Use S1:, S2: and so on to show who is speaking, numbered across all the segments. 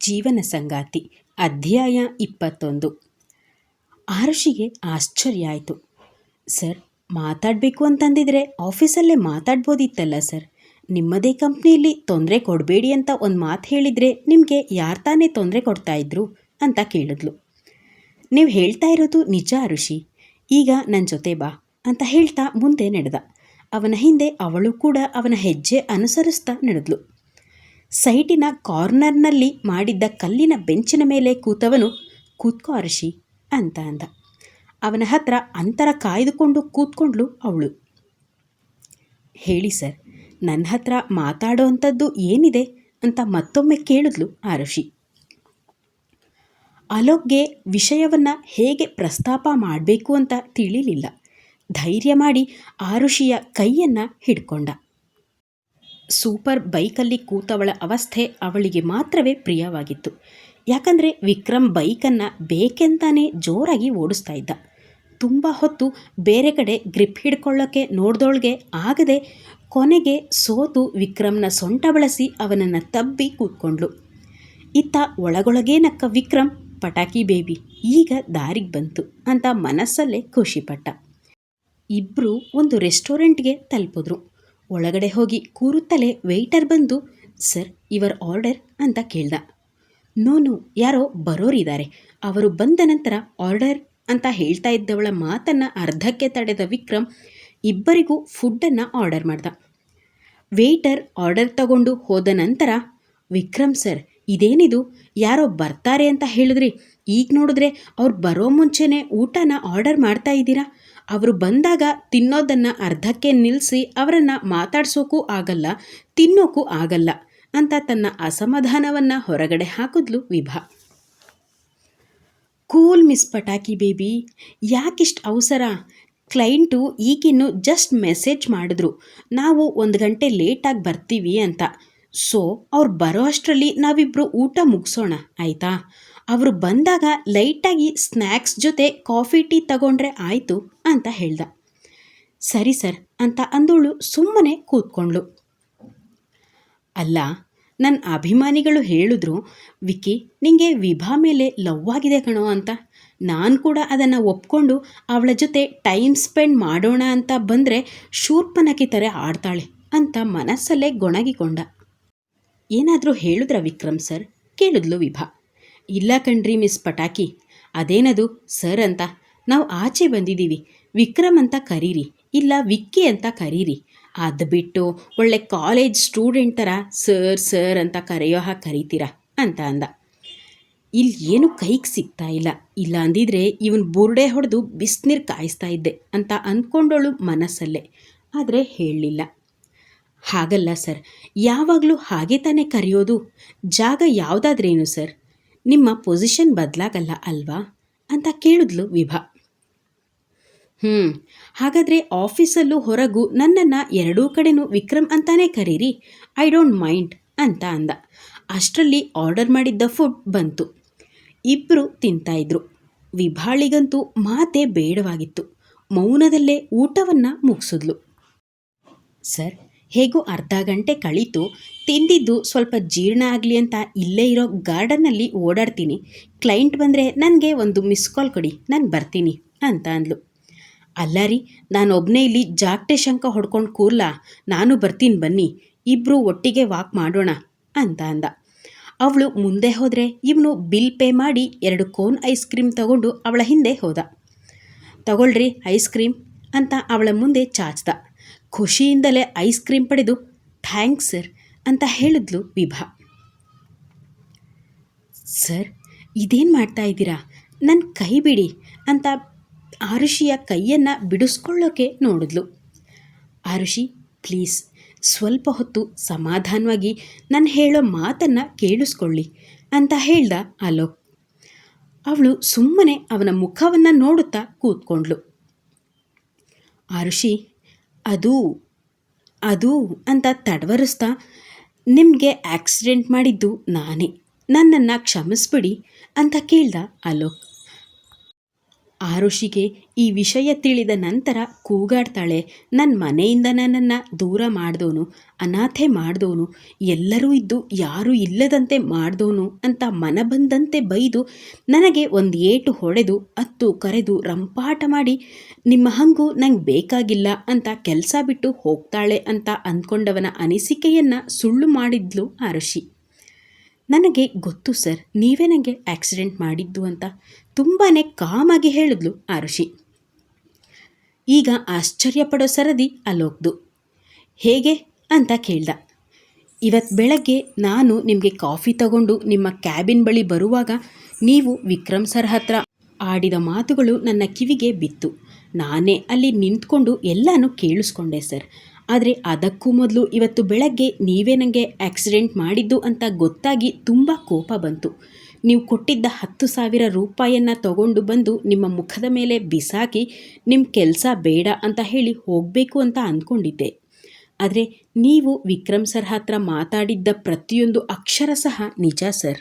S1: ಜೀವನ ಸಂಗಾತಿ, ಅಧ್ಯಾಯ ಇಪ್ಪತ್ತೊಂದು. ಆರುಷಿಗೆ ಆಶ್ಚರ್ಯ ಆಯಿತು. ಸರ್, ಮಾತಾಡಬೇಕು ಅಂತಂದಿದ್ರೆ ಆಫೀಸಲ್ಲೇ ಮಾತಾಡ್ಬೋದಿತ್ತಲ್ಲ ಸರ್. ನಿಮ್ಮದೇ ಕಂಪ್ನಿಯಲ್ಲಿ ತೊಂದರೆ ಕೊಡಬೇಡಿ ಅಂತ ಒಂದು ಮಾತು ಹೇಳಿದರೆ ನಿಮಗೆ ಯಾರು ತಾನೇ ತೊಂದರೆ ಕೊಡ್ತಾಯಿದ್ರು ಅಂತ ಕೇಳಿದ್ಲು. ನೀವು ಹೇಳ್ತಾ ಇರೋದು ನಿಜ ಋಷಿ ಈಗ ನನ್ನ ಜೊತೆ ಬಾ ಅಂತ ಹೇಳ್ತಾ ಮುಂದೆ ನಡೆದ. ಅವನ ಹಿಂದೆ ಅವಳು ಕೂಡ ಅವನ ಹೆಜ್ಜೆ ಅನುಸರಿಸ್ತಾ ನಡೆದ್ಲು. ಸೈಟಿನ ಕಾರ್ನರ್ನಲ್ಲಿ ಮಾಡಿದ್ದ ಕಲ್ಲಿನ ಬೆಂಚಿನ ಮೇಲೆ ಕೂತವನು, ಕೂತ್ಕೋ ಅರ್ಷಿ ಅಂತ ಅಂದ. ಅವನ ಹತ್ರ ಅಂತರ ಕಾಯ್ದುಕೊಂಡು ಕೂತ್ಕೊಂಡ್ಲು ಅವಳು. ಹೇಳಿ ಸರ್ ನನ್ನ ಹತ್ರ ಮಾತಾಡೋ ಅಂಥದ್ದು ಏನಿದೆ ಅಂತ ಮತ್ತೊಮ್ಮೆ ಕೇಳಿದ್ಲು ಆರುಷಿ ಅಲೋಕ್ಗೆ ವಿಷಯವನ್ನು ಹೇಗೆ ಪ್ರಸ್ತಾಪ ಮಾಡಬೇಕು ಅಂತ ತಿಳಿಲಿಲ್ಲ. ಧೈರ್ಯ ಮಾಡಿ ಆರುಷಿಯ ಕೈಯನ್ನು ಹಿಡ್ಕೊಂಡ. ಸೂಪರ್ ಬೈಕಲ್ಲಿ ಕೂತವಳ ಅವಸ್ಥೆ ಅವಳಿಗೆ ಮಾತ್ರವೇ ಪ್ರಿಯವಾಗಿತ್ತು. ಯಾಕಂದರೆ ವಿಕ್ರಮ್ ಬೈಕನ್ನು ಬೇಕೆಂತಾನೆ ಜೋರಾಗಿ ಓಡಿಸ್ತಾ ಇದ್ದ. ತುಂಬ ಹೊತ್ತು ಬೇರೆ ಕಡೆ ಗ್ರಿಪ್ ಹಿಡ್ಕೊಳ್ಳೋಕ್ಕೆ ನೋಡ್ದೋಳ್ಗೆ ಆಗದೆ ಕೊನೆಗೆ ಸೋತು ವಿಕ್ರಮ್ನ ಸೊಂಟ ಬಳಸಿ ಅವನನ್ನು ತಬ್ಬಿ ಕೂತ್ಕೊಂಡ್ಳು. ಇತ್ತ ಒಳಗೊಳಗೇ ನಕ್ಕ ವಿಕ್ರಮ್, ಪಟಾಕಿ ಬೇಬಿ, ಈಗ ದಾರಿಗೆ ಬಂತು ಅಂತ ಮನಸ್ಸಲ್ಲೇ ಖುಷಿಪಟ್ಟ. ಇಬ್ಬರು ಒಂದು ರೆಸ್ಟೋರೆಂಟ್ಗೆ ತಲುಪಿದ್ರು. ಒಳಗಡೆ ಹೋಗಿ ಕೂರುತ್ತಲೇ ವೆಯ್ಟರ್ ಬಂದು, ಸರ್, ಇವರ್ ಆರ್ಡರ್ ಅಂತ ಕೇಳ್ದ. ನೋನು, ಯಾರೋ ಬರೋರಿದ್ದಾರೆ ಅವರು ಬಂದ ನಂತರ ಆರ್ಡರ್ ಅಂತ ಹೇಳ್ತಾ ಇದ್ದವಳ ಮಾತನ್ನು ಅರ್ಧಕ್ಕೆ ತಡೆದ ವಿಕ್ರಮ್ ಇಬ್ಬರಿಗೂ ಫುಡ್ಡನ್ನು ಆರ್ಡರ್ ಮಾಡ್ದ. ವೆಯ್ಟರ್ ಆರ್ಡರ್ ತಗೊಂಡು ಹೋದ ನಂತರ, ವಿಕ್ರಮ್ ಸರ್, ಇದೇನಿದು? ಯಾರೋ ಬರ್ತಾರೆ ಅಂತ ಹೇಳಿದ್ರಿ. ಈಗ ನೋಡಿದ್ರೆ ಅವ್ರು ಬರೋ ಮುಂಚೆನೇ ಊಟನ ಆರ್ಡರ್ ಮಾಡ್ತಾ ಇದ್ದೀರಾ? ಅವರು ಬಂದಾಗ ತಿನ್ನೋದನ್ನು ಅರ್ಧಕ್ಕೆ ನಿಲ್ಲಿಸಿ ಅವರನ್ನು ಮಾತಾಡ್ಸೋಕ್ಕೂ ಆಗಲ್ಲ ತಿನ್ನೋಕ್ಕೂ ಆಗಲ್ಲ ಅಂತ ತನ್ನ ಅಸಮಾಧಾನವನ್ನು ಹೊರಗಡೆ ಹಾಕಿದ್ಲು ವಿಭಾ. ಕೂಲ್ ಮಿಸ್ ಪಟಾಕಿ ಬೇಬಿ, ಯಾಕಿಷ್ಟು ಅವಸರ? ಕ್ಲೈಂಟು ಈಗಿನ್ನು ಜಸ್ಟ್ ಮೆಸೇಜ್ ಮಾಡಿದ್ರು, ನಾವು ಒಂದು ಗಂಟೆ ಲೇಟಾಗಿ ಬರ್ತೀವಿ ಅಂತ. ಸೊ ಅವ್ರು ಬರೋ ಅಷ್ಟರಲ್ಲಿ ನಾವಿಬ್ಬರು ಊಟ ಮುಗಿಸೋಣ, ಆಯಿತಾ? ಅವರು ಬಂದಾಗ ಲೈಟಾಗಿ ಸ್ನ್ಯಾಕ್ಸ್ ಜೊತೆ ಕಾಫಿ, ಟೀ ತಗೊಂಡ್ರೆ ಆಯಿತು ಅಂತ ಹೇಳ್ದ. ಸರಿ ಸರ್ ಅಂತ ಅಂದೋಳು ಸುಮ್ಮನೆ ಕೂತ್ಕೊಂಡ್ಳು. ಅಲ್ಲ ನನ್ನ ಅಭಿಮಾನಿಗಳು ಹೇಳಿದ್ರು ವಿಕಿ ನಿಂಗೆ ವಿಭಾ ಮೇಲೆ ಲವ್ ಆಗಿದೆ ಕಣೋ ಅಂತ. ನಾನು ಕೂಡ ಅದನ್ನು ಒಪ್ಕೊಂಡು ಅವಳ ಜೊತೆ ಟೈಮ್ ಸ್ಪೆಂಡ್ ಮಾಡೋಣ ಅಂತ ಬಂದರೆ ಶೂರ್ಪನಕಿ ಥರ ಆಡ್ತಾಳೆ ಅಂತ ಮನಸ್ಸಲ್ಲೇ ಗೊಣಗಿಕೊಂಡ. ಏನಾದರೂ ಹೇಳಿದ್ರ ವಿಕ್ರಮ್ ಸರ್? ಕೇಳಿದ್ಲು ವಿಭಾ. ಇಲ್ಲ ಕಣ್ರಿ ಮಿಸ್ ಪಟಾಕಿ. ಅದೇನದು ಸರ್ ಅಂತ? ನಾವು ಆಚೆ ಬಂದಿದ್ದೀವಿ ವಿಕ್ರಮ್ ಅಂತ ಕರೀರಿ. ಇಲ್ಲ ವಿಕ್ಕಿ ಅಂತ ಕರೀರಿ. ಅದು ಬಿಟ್ಟು ಒಳ್ಳೆ ಕಾಲೇಜ್ ಸ್ಟೂಡೆಂಟ್ ಥರ ಸರ್ ಸರ್ ಅಂತ ಕರೆಯೋ ಹಾಗೆ ಕರೀತೀರಾ ಅಂತ ಅಂದ. ಇಲ್ಲಿ ಏನು ಕೈಗೆ ಸಿಗ್ತಾ ಇಲ್ಲ. ಇಲ್ಲ ಅಂದಿದ್ರೆ ಇವನು ಬುರುಡೆ ಹೊಡೆದು ಬಿಸಿನೀರು ಕಾಯಿಸ್ತಾ ಇದ್ದೆ ಅಂತ ಅಂದ್ಕೊಂಡೋಳು ಮನಸ್ಸಲ್ಲೇ. ಆದರೆ ಹೇಳಲಿಲ್ಲ. ಹಾಗಲ್ಲ, ಸರ್. ಯಾವಾಗಲೂ ಹಾಗೆ ತಾನೇ ಕರೆಯೋದು. ಜಾಗ ಯಾವುದಾದ್ರೇನು, ಸರ್? ನಿಮ್ಮ ಪೊಸಿಷನ್ ಬದಲಾಗಲ್ಲ ಅಲ್ವಾ? ಅಂತ ಕೇಳಿದ್ಲು ವಿಭಾ. ಹ್ಞೂ ಹಾಗಾದರೆ ಆಫೀಸಲ್ಲೂ ಹೊರಗೂ ನನ್ನನ್ನು ಎರಡೂ ಕಡೆನೂ ವಿಕ್ರಮ್ ಅಂತಾನೇ ಕರೀರಿ? ಐ ಡೋಂಟ್ ಮೈಂಡ್ ಅಂತ ಅಂದ. ಅಷ್ಟರಲ್ಲಿ ಆರ್ಡರ್ ಮಾಡಿದ್ದ ಫುಡ್ ಬಂತು. ಇಬ್ಬರು ತಿಂತಾಯಿದ್ರು ವಿಭಾಳಿಗಂತೂ ಮಾತೆ ಬೇಡವಾಗಿತ್ತು. ಮೌನದಲ್ಲೇ ಊಟವನ್ನು ಮುಗಿಸಿದ್ಲು. ಸರ್ ಹೇಗೂ ಅರ್ಧ ಗಂಟೆ ಕಳೀತು. ತಿಂದಿದ್ದು ಸ್ವಲ್ಪ ಜೀರ್ಣ ಆಗಲಿ ಅಂತ ಇಲ್ಲೇ ಇರೋ ಗಾರ್ಡನ್ನಲ್ಲಿ ಓಡಾಡ್ತೀನಿ. ಕ್ಲೈಂಟ್ ಬಂದರೆ ನನಗೆ ಒಂದು ಮಿಸ್ ಕಾಲ್ ಕೊಡಿ, ನಾನು ಬರ್ತೀನಿ ಅಂತ ಅಂದ್ಲು. ಅಲ್ಲ ರೀ ನಾನೊಬ್ಬನೇ ಇಲ್ಲಿ ಜಾಕ್ಟೆ ಶಂಕ ಹೊಡ್ಕೊಂಡು ಕೂರ್ಲಾ? ನಾನು ಬರ್ತೀನಿ ಬನ್ನಿ ಇಬ್ಬರು ಒಟ್ಟಿಗೆ ವಾಕ್ ಮಾಡೋಣ ಅಂತ ಅಂದ. ಅವಳು ಮುಂದೆ ಹೋದರೆ ಇವನು ಬಿಲ್ ಪೇ ಮಾಡಿ ಎರಡು ಕೋನ್ ಐಸ್ ಕ್ರೀಮ್ ತಗೊಂಡು ಅವಳ ಹಿಂದೆ ಹೋದ. ತಗೊಳ್ರಿ ಐಸ್ ಕ್ರೀಮ್ ಅಂತ ಅವಳ ಮುಂದೆ ಚಾಚ್ದ. ಖುಷಿಯಿಂದಲೇ ಐಸ್ ಕ್ರೀಮ್ ಪಡೆದು, ಥ್ಯಾಂಕ್ಸ್ ಸರ್ ಅಂತ ಹೇಳಿದ್ಲು ವಿಭಾ. ಸರ್, ಇದೇನು ಮಾಡ್ತಾ ಇದ್ದೀರಾ? ನನ್ನ ಕೈ ಬಿಡಿ ಅಂತ ಆರುಷಿಯ ಕೈಯನ್ನು ಬಿಡಿಸ್ಕೊಳ್ಳೋಕೆ ನೋಡಿದ್ಲು. ಆರುಷಿ, ಪ್ಲೀಸ್, ಸ್ವಲ್ಪ ಹೊತ್ತು ಸಮಾಧಾನವಾಗಿ ನಾನು ಹೇಳೋ ಮಾತನ್ನು ಕೇಳಿಸ್ಕೊಳ್ಳಿ ಅಂತ ಹೇಳ್ದ ಅಲೋಕ್. ಅವಳು ಸುಮ್ಮನೆ ಅವನ ಮುಖವನ್ನು ನೋಡುತ್ತಾ ಕೂತ್ಕೊಂಡ್ಳು. ಆರುಷಿ ಅದು ಅದು ಅಂತ ತಡವರಿಸ್ತಾ ನಿಮಗೆ ಆಕ್ಸಿಡೆಂಟ್ ಮಾಡಿದ್ದು ನಾನೇ. ನನ್ನನ್ನು ಕ್ಷಮಿಸ್ಬಿಡಿ ಅಂತ ಕೇಳ್ದ ಅಲೋಕ್. ಆರುಷಿಗೆ ಈ ವಿಷಯ ತಿಳಿದ ನಂತರ ಕೂಗಾಡ್ತಾಳೆ. ನನ್ನ ಮನೆಯಿಂದ ನನ್ನನ್ನು ದೂರ ಮಾಡಿದವನು ಅನಾಥೆ ಮಾಡಿದವನು ಎಲ್ಲರೂ ಇದ್ದು ಯಾರೂ ಇಲ್ಲದಂತೆ ಮಾಡಿದವನು ಅಂತ ಮನ ಬಂದಂತೆ ಬೈದು ನನಗೆ ಒಂದು ಏಟು ಹೊಡೆದು, ಅತ್ತು ಕರೆದು ರಂಪಾಟ ಮಾಡಿ, ನಿಮ್ಮ ಹಂಗು ನಂಗೆ ಬೇಕಾಗಿಲ್ಲ ಅಂತ ಕೆಲಸ ಬಿಟ್ಟು ಹೋಗ್ತಾಳೆ ಅಂತ ಅಂದ್ಕೊಂಡವನ ಅನಿಸಿಕೆಯನ್ನು ಸುಳ್ಳು ಮಾಡಿದ್ಲು ಆರುಷಿ. ನನಗೆ ಗೊತ್ತು ಸರ್, ನೀವೇ ನನಗೆ ಆಕ್ಸಿಡೆಂಟ್ ಮಾಡಿದ್ದು ಅಂತ. ತುಂಬಾ ಕಾಮಾಗಿ ಹೇಳಿದ್ಲು ಋಷಿ. ಈಗ ಆಶ್ಚರ್ಯಪಡೋ ಸರದಿ ಅಲೋಕ್ದು. ಹೇಗೆ ಅಂತ ಕೇಳ್ದ. ಇವತ್ತು ಬೆಳಗ್ಗೆ ನಾನು ನಿಮಗೆ ಕಾಫಿ ತಗೊಂಡು ನಿಮ್ಮ ಕ್ಯಾಬಿನ್ ಬಳಿ ಬರುವಾಗ ನೀವು ವಿಕ್ರಮ್ ಸರ್ ಹತ್ರ ಆಡಿದ ಮಾತುಗಳು ನನ್ನ ಕಿವಿಗೆ ಬಿತ್ತು. ನಾನೇ ಅಲ್ಲಿ ನಿಂತ್ಕೊಂಡು ಎಲ್ಲನೂ ಕೇಳಿಸ್ಕೊಂಡೆ ಸರ್. ಆದರೆ ಅದಕ್ಕೂ ಮೊದಲು ಇವತ್ತು ಬೆಳಗ್ಗೆ ನೀವೇ ನನಗೆ ಆಕ್ಸಿಡೆಂಟ್ ಮಾಡಿದ್ದು ಅಂತ ಗೊತ್ತಾಗಿ ತುಂಬ ಕೋಪ ಬಂತು. ನೀವು ಕೊಟ್ಟಿದ್ದ ಹತ್ತು ಸಾವಿರ ರೂಪಾಯಿಯನ್ನು ತಗೊಂಡು ಬಂದು ನಿಮ್ಮ ಮುಖದ ಮೇಲೆ ಬಿಸಾಕಿ ನಿಮ್ಮ ಕೆಲಸ ಬೇಡ ಅಂತ ಹೇಳಿ ಹೋಗಬೇಕು ಅಂತ ಅಂದ್ಕೊಂಡಿದ್ದೆ ಆದರೆ ನೀವು ವಿಕ್ರಮ್ ಸರ್ ಹತ್ರ ಮಾತಾಡಿದ್ದ ಪ್ರತಿಯೊಂದು ಅಕ್ಷರ ಸಹ ನಿಜ ಸರ್.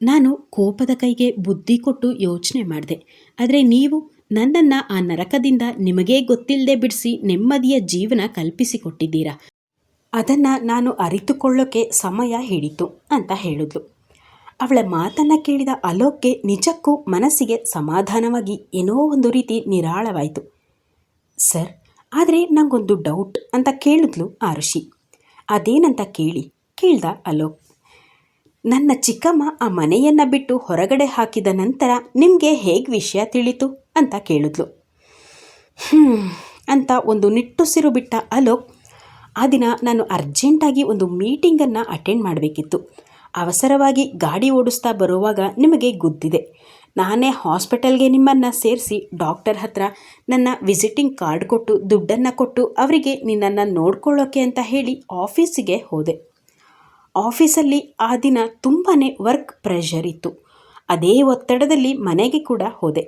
S1: ನಾನು ಕೋಪದ ಕೈಗೆ ಬುದ್ಧಿ ಕೊಟ್ಟು ಯೋಚನೆ ಮಾಡಿದೆ. ಆದರೆ ನೀವು ನನ್ನನ್ನು ಆ ನರಕದಿಂದ ನಿಮಗೇ ಗೊತ್ತಿಲ್ಲದೆ ಬಿಡಿಸಿ ನೆಮ್ಮದಿಯ ಜೀವನ ಕಲ್ಪಿಸಿಕೊಟ್ಟಿದ್ದೀರಾ? ಅದನ್ನು ನಾನು ಅರಿತುಕೊಳ್ಳೋಕೆ ಸಮಯ ಹಿಡಿತು ಅಂತ ಹೇಳಿದ್ಲು. ಅವಳ ಮಾತನ್ನು ಕೇಳಿದ ಅಲೋಕ್ಗೆ ನಿಜಕ್ಕೂ ಮನಸ್ಸಿಗೆ ಸಮಾಧಾನವಾಗಿ ಏನೋ ಒಂದು ರೀತಿ ನಿರಾಳವಾಯಿತು. ಸರ್, ಆದರೆ ನನಗೊಂದು ಡೌಟ್ ಅಂತ ಕೇಳಿದ್ಲು ಆರುಷಿ ಅದೇನಂತ ಕೇಳಿ ಕೇಳ್ದ ಅಲೋಕ್. ನನ್ನ ಚಿಕ್ಕಮ್ಮ ಆ ಮನೆಯನ್ನು ಬಿಟ್ಟು ಹೊರಗಡೆ ಹಾಕಿದ ನಂತರ ನಿಮಗೆ ಹೇಗೆ ವಿಷಯ ತಿಳಿತು? ಅಂತ ಕೇಳಿದ್ಲು. ಹ್ಞೂ ಅಂತ ಒಂದು ನಿಟ್ಟುಸಿರು ಬಿಟ್ಟ ಅಲೋಕ್ ಆ ದಿನ ನಾನು ಅರ್ಜೆಂಟಾಗಿ ಒಂದು ಮೀಟಿಂಗನ್ನು ಅಟೆಂಡ್ ಮಾಡಬೇಕಿತ್ತು. ಅವಸರವಾಗಿ ಗಾಡಿ ಓಡಿಸ್ತಾ ಬರುವಾಗ ನಿಮಗೆ ಗೊತ್ತಿದೆ. ನಾನೇ ಹಾಸ್ಪಿಟಲ್ಗೆ ನಿಮ್ಮನ್ನು ಸೇರಿಸಿ ಡಾಕ್ಟರ್ ಹತ್ರ ನನ್ನ ವಿಸಿಟಿಂಗ್ ಕಾರ್ಡ್ ಕೊಟ್ಟು ದುಡ್ಡನ್ನು ಕೊಟ್ಟು ಅವರಿಗೆ ನಿನ್ನನ್ನು ನೋಡ್ಕೊಳ್ಳೋಕೆ ಅಂತ ಹೇಳಿ ಆಫೀಸಿಗೆ ಹೋದೆ. ಆಫೀಸಲ್ಲಿ ಆ ದಿನ ತುಂಬಾ ವರ್ಕ್ ಪ್ರೆಷರ್ ಇತ್ತು. ಅದೇ ಒತ್ತಡದಲ್ಲಿ ಮನೆಗೆ ಕೂಡ ಹೋದೆ.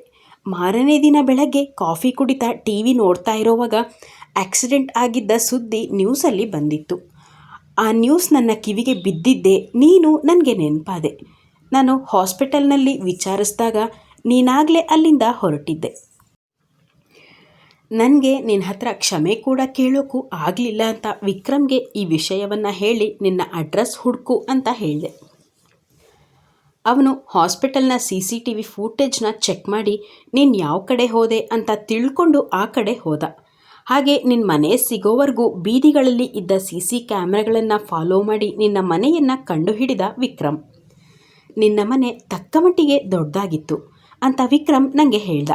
S1: ಮಾರನೇ ದಿನ ಬೆಳಗ್ಗೆ ಕಾಫಿ ಕುಡಿತಾ ಟಿ ವಿ ನೋಡ್ತಾ ಇರೋವಾಗ ಆಕ್ಸಿಡೆಂಟ್ ಆಗಿದ್ದ ಸುದ್ದಿ ನ್ಯೂಸಲ್ಲಿ ಬಂದಿತ್ತು. ಆ ನ್ಯೂಸ್ ನನ್ನ ಕಿವಿಗೆ ಬಿದ್ದಿದ್ದೆ ನೀನು ನನಗೆ ನೆನಪಾದೆ. ನಾನು ಹಾಸ್ಪಿಟಲ್ನಲ್ಲಿ ವಿಚಾರಿಸಿದಾಗ ನೀನಾಗಲೇ ಅಲ್ಲಿಂದ ಹೊರಟಿದ್ದೆ. ನನಗೆ ನಿನ್ನ ಹತ್ರ ಕ್ಷಮೆ ಕೂಡ ಕೇಳೋಕ್ಕೂ ಆಗಲಿಲ್ಲ ಅಂತ ವಿಕ್ರಮ್ಗೆ ಈ ವಿಷಯವನ್ನು ಹೇಳಿ ನಿನ್ನ ಅಡ್ರೆಸ್ ಹುಡುಕು ಅಂತ ಹೇಳಿದೆ. ಅವನು ಹಾಸ್ಪಿಟಲ್ನ ಸಿ ಸಿ ಟಿ ವಿ ಫೂಟೇಜ್ನ ಚೆಕ್ ಮಾಡಿ, ನೀನು ಯಾವ ಕಡೆ ಹೋದೆ? ಅಂತ ತಿಳ್ಕೊಂಡು ಆ ಕಡೆ ಹೋದ. ಹಾಗೆ ನಿನ್ನ ಮನೆ ಸಿಗೋವರೆಗೂ ಬೀದಿಗಳಲ್ಲಿ ಇದ್ದ ಸಿ ಸಿ ಕ್ಯಾಮ್ರಾಗಳನ್ನು ಫಾಲೋ ಮಾಡಿ ನಿನ್ನ ಮನೆಯನ್ನು ಕಂಡುಹಿಡಿದ ವಿಕ್ರಮ್. ನಿನ್ನ ಮನೆ ತಕ್ಕ ಮಟ್ಟಿಗೆ ದೊಡ್ಡದಾಗಿತ್ತು ಅಂತ ವಿಕ್ರಮ್ ನನಗೆ ಹೇಳ್ದ.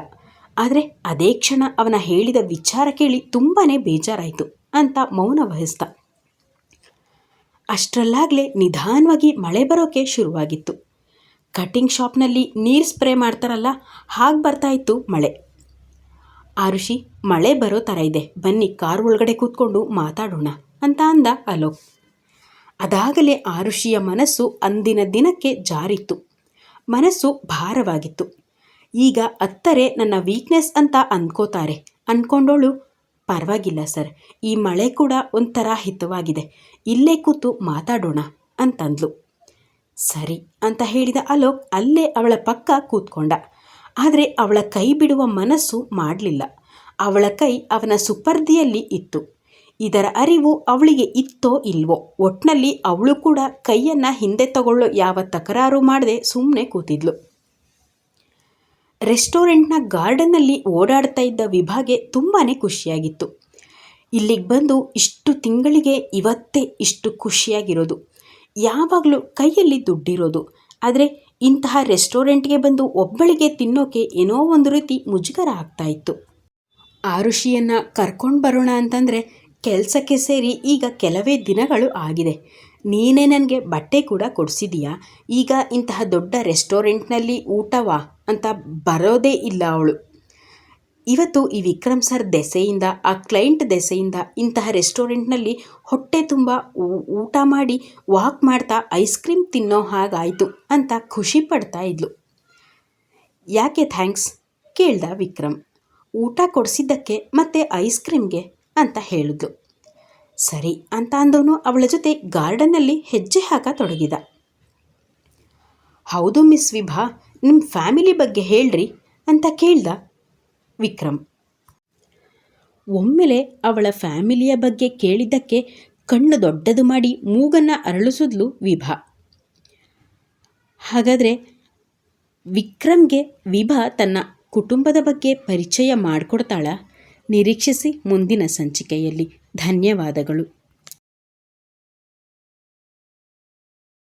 S1: ಆದರೆ ಅದೇ ಕ್ಷಣ ಅವನ ಹೇಳಿದ ವಿಚಾರ ಕೇಳಿ ತುಂಬಾ ಬೇಜಾರಾಯಿತು ಅಂತ ಮೌನ ವಹಿಸ್ದ. ಅಷ್ಟರಲ್ಲಾಗಲೇ ನಿಧಾನವಾಗಿ ಮಳೆ ಬರೋಕೆ ಶುರುವಾಗಿತ್ತು. ಕಟಿಂಗ್ ಶಾಪ್ನಲ್ಲಿ ನೀರು ಸ್ಪ್ರೇ ಮಾಡ್ತಾರಲ್ಲ, ಹಾಗೆ ಬರ್ತಾಯಿತ್ತು ಮಳೆ. ಆರುಷಿ ಮಳೆ ಬರೋ ಥರ ಇದೆ, ಬನ್ನಿ ಕಾರ್ ಒಳಗಡೆ ಕೂತ್ಕೊಂಡು ಮಾತಾಡೋಣ ಅಂತ ಅಂದ ಅಲೋಕ್. ಅದಾಗಲೇ ಆರುಷಿಯ ಮನಸ್ಸು ಅಂದಿನ ದಿನಕ್ಕೆ ಜಾರಿತ್ತು. ಮನಸ್ಸು ಭಾರವಾಗಿತ್ತು. ಈಗ ಅತ್ತರೆ ನನ್ನ ವೀಕ್ನೆಸ್ ಅಂತ ಅಂದ್ಕೋತಾರೆ ಅಂದ್ಕೊಂಡೋಳು ಪರವಾಗಿಲ್ಲ ಸರ್, ಈ ಮಳೆ ಕೂಡ ಒಂಥರ ಹಿತವಾಗಿದೆ, ಇಲ್ಲೇ ಕೂತು ಮಾತಾಡೋಣ ಅಂತಂದ್ಲು. ಸರಿ ಅಂತ ಹೇಳಿದ ಅಲೋಕ್ ಅಲ್ಲೇ ಅವಳ ಪಕ್ಕ ಕೂತ್ಕೊಂಡ. ಆದರೆ ಅವಳ ಕೈ ಬಿಡುವ ಮನಸ್ಸು ಮಾಡಲಿಲ್ಲ. ಅವಳ ಕೈ ಅವನ ಸುಪರ್ದಿಯಲ್ಲಿ ಇತ್ತು. ಇದರ ಅರಿವು ಅವಳಿಗೆ ಇತ್ತೋ ಇಲ್ವೋ, ಒಟ್ನಲ್ಲಿ ಅವಳು ಕೂಡ ಕೈಯನ್ನು ಹಿಂದೆ ತಗೊಳ್ಳೋ ಯಾವ ತಕರಾರು ಮಾಡದೆ ಸುಮ್ಮನೆ ಕೂತಿದ್ಲು. ರೆಸ್ಟೋರೆಂಟ್ನ ಗಾರ್ಡನ್ನಲ್ಲಿ ಓಡಾಡ್ತಾ ಇದ್ದ ವಿಭಾಗೆ ತುಂಬಾ ಖುಷಿಯಾಗಿತ್ತು. ಇಲ್ಲಿಗೆ ಬಂದು ಇಷ್ಟು ತಿಂಗಳಿಗೆ ಇವತ್ತೇ ಇಷ್ಟು ಖುಷಿಯಾಗಿರೋದು. ಯಾವಾಗಲೂ ಕೈಯಲ್ಲಿ ದುಡ್ಡಿರೋದು. ಆದರೆ ಇಂತಹ ರೆಸ್ಟೋರೆಂಟ್ಗೆ ಬಂದು ಒಬ್ಬಳಿಗೆ ತಿನ್ನೋಕೆ ಏನೋ ಒಂದು ರೀತಿ ಮುಜುಗರ ಆಗ್ತಾ ಇತ್ತು. ಋಷಿಯನ್ನು ಕರ್ಕೊಂಡು ಬರೋಣ ಅಂತಂದರೆ ಕೆಲಸಕ್ಕೆ ಸೇರಿ ಈಗ ಕೆಲವೇ ದಿನಗಳು ಆಗಿದೆ. ನೀನೇ ನನಗೆ ಬಟ್ಟೆ ಕೂಡ ಕೊಡಿಸಿದೀಯಾ? ಈಗ ಇಂತಹ ದೊಡ್ಡ ರೆಸ್ಟೋರೆಂಟ್ನಲ್ಲಿ ಊಟವಾ ಅಂತ ಬರೋದೇ ಇಲ್ಲ ಅವಳು. ಇವತ್ತು ಈ ವಿಕ್ರಮ್ ಸರ್ ದೆಸೆಯಿಂದ, ಆ ಕ್ಲೈಂಟ್ ದೆಸೆಯಿಂದ ಇಂತಹ ರೆಸ್ಟೋರೆಂಟ್ನಲ್ಲಿ ಹೊಟ್ಟೆ ತುಂಬ ಊಟ ಮಾಡಿ ವಾಕ್ ಮಾಡ್ತಾ ಐಸ್ ಕ್ರೀಮ್ ತಿನ್ನೋ ಹಾಗಾಯಿತು ಅಂತ ಖುಷಿ ಪಡ್ತಾ ಇದ್ಲು. ಯಾಕೆ ಥ್ಯಾಂಕ್ಸ್ ಕೇಳ್ದ ವಿಕ್ರಮ್. ಊಟ ಕೊಡಿಸಿದ್ದಕ್ಕೆ ಮತ್ತೆ ಐಸ್ ಕ್ರೀಮ್ಗೆ ಅಂತ ಹೇಳಿದ್ಲು. ಸರಿ ಅಂತ ಅಂದವನು ಅವಳ ಜೊತೆ ಗಾರ್ಡನ್ನಲ್ಲಿ ಹೆಜ್ಜೆ ಹಾಕತೊಡಗಿದ ಹೌದು ಮಿಸ್ ವಿಭಾ ನಿಮ್ಮ ಫ್ಯಾಮಿಲಿ ಬಗ್ಗೆ ಹೇಳ್ರಿ ಅಂತ ಕೇಳ್ದ ವಿಕ್ರಮ್. ಒಮ್ಮೆಲೆ ಅವಳ ಫ್ಯಾಮಿಲಿಯ ಬಗ್ಗೆ ಕೇಳಿದ್ದಕ್ಕೆ ಕಣ್ಣು ದೊಡ್ಡದು ಮಾಡಿ ಮೂಗನ್ನು ಅರಳಿಸಿದ್ಲು ವಿಭಾ. ಹಾಗಾದರೆ ವಿಕ್ರಮ್ಗೆ ವಿಭಾ ತನ್ನ ಕುಟುಂಬದ ಬಗ್ಗೆ ಪರಿಚಯ ಮಾಡಿಕೊಡ್ತಾಳ? ನಿರೀಕ್ಷಿಸಿ ಮುಂದಿನ ಸಂಚಿಕೆಯಲ್ಲಿ ಧನ್ಯವಾದಗಳು.